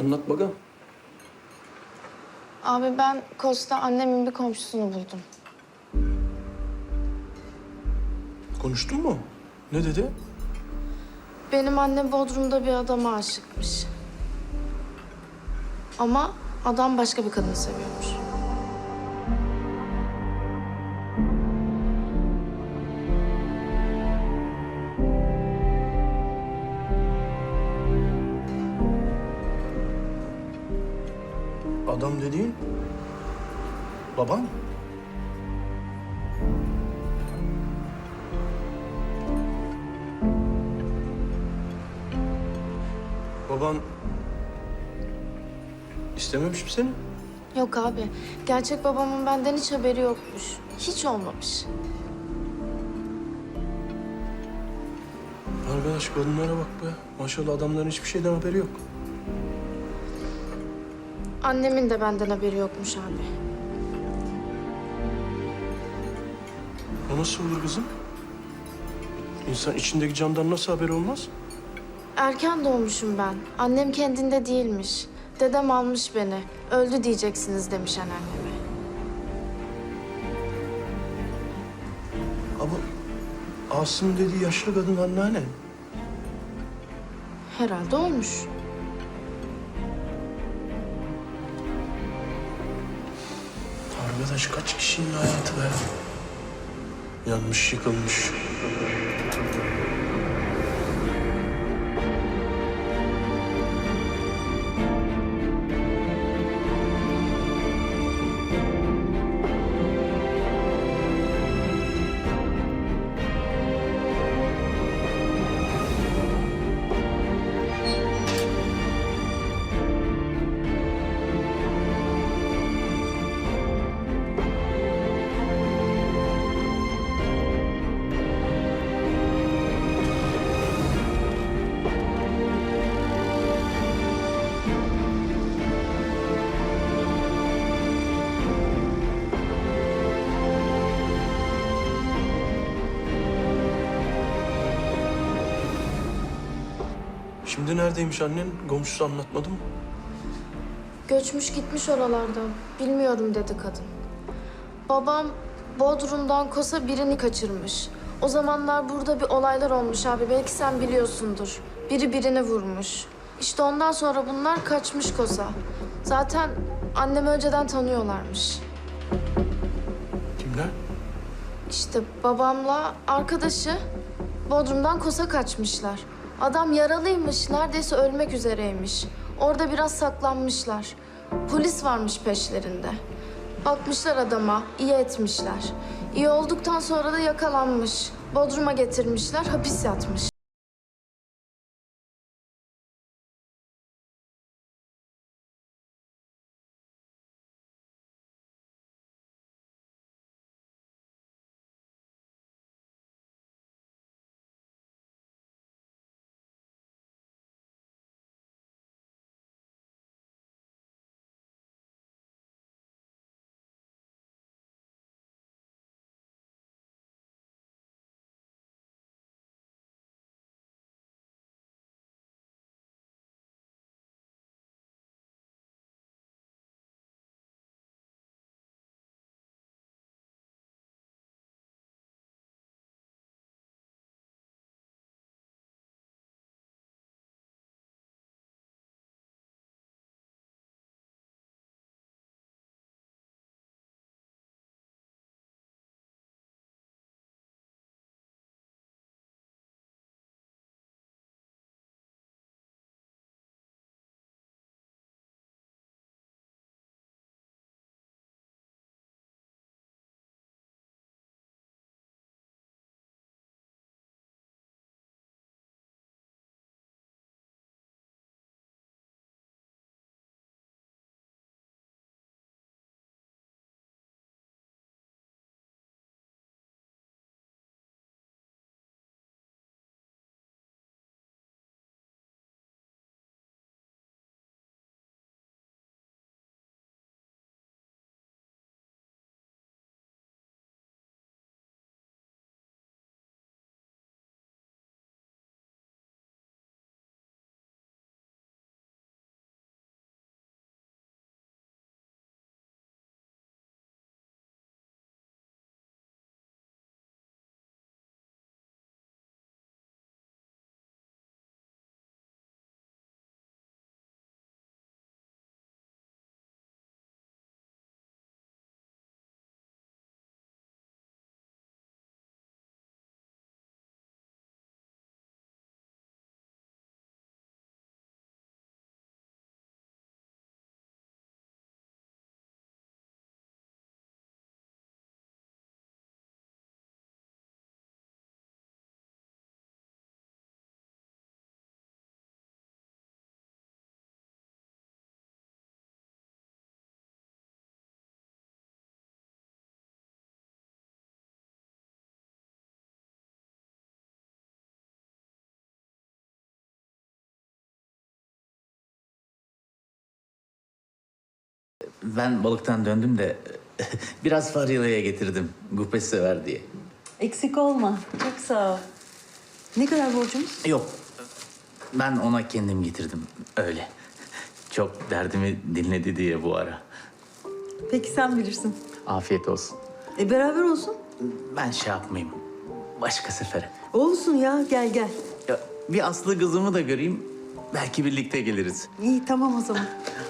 Anlat bakalım. Abi ben Kosta annemin bir komşusunu buldum. Konuştun mu? Ne dedi? Benim annem Bodrum'da bir adama aşıkmış. Ama adam başka bir kadını seviyormuş. Adam dediğin baban. Baban istememiş mi seni? Yok abi, gerçek babamın benden hiç haberi yokmuş. Hiç olmamış. Arkadaş kadınlara bak be. Maşallah adamların hiçbir şeyden haberi yok. Annemin de benden haberi yokmuş abi. O nasıl olur kızım? İnsan içindeki candan nasıl haberi olmaz? Erken doğmuşum ben. Annem kendinde değilmiş. Dedem almış beni. Öldü diyeceksiniz demiş anneanneme. Ama Asım dediği yaşlı kadın anneanne. Herhalde olmuş. Arkadaş kaç kişinin hayatı be? Yanmış, yıkılmış. Şimdi neredeymiş annen? Komşusu anlatmadı mı? Göçmüş gitmiş oralardan. Bilmiyorum dedi kadın. Babam Bodrum'dan Kosa birini kaçırmış. O zamanlar burada bir olaylar olmuş abi. Belki sen biliyorsundur. Biri birini vurmuş. İşte ondan sonra bunlar kaçmış Kosa. Zaten annemi önceden tanıyorlarmış. Kimler? İşte babamla arkadaşı Bodrum'dan Kosa kaçmışlar. Adam yaralıymış, neredeyse ölmek üzereymiş. Orada biraz saklanmışlar. Polis varmış peşlerinde. Bakmışlar adama, iyi etmişler. İyi olduktan sonra da yakalanmış. Bodrum'a getirmişler, hapis yatmış. Ben balıktan döndüm de biraz Faryalı'ya getirdim. Gupe sever diye. Eksik olma. Çok sağ ol. Ne kadar borcumuz? Yok. Ben ona kendim getirdim. Öyle. Çok derdimi dinledi diye bu ara. Peki sen bilirsin. Afiyet olsun. E beraber olsun. Ben şey yapmayayım. Başka sefere. Olsun ya gel gel. Ya, bir Aslı kızımı da göreyim. Belki birlikte geliriz. İyi tamam o zaman.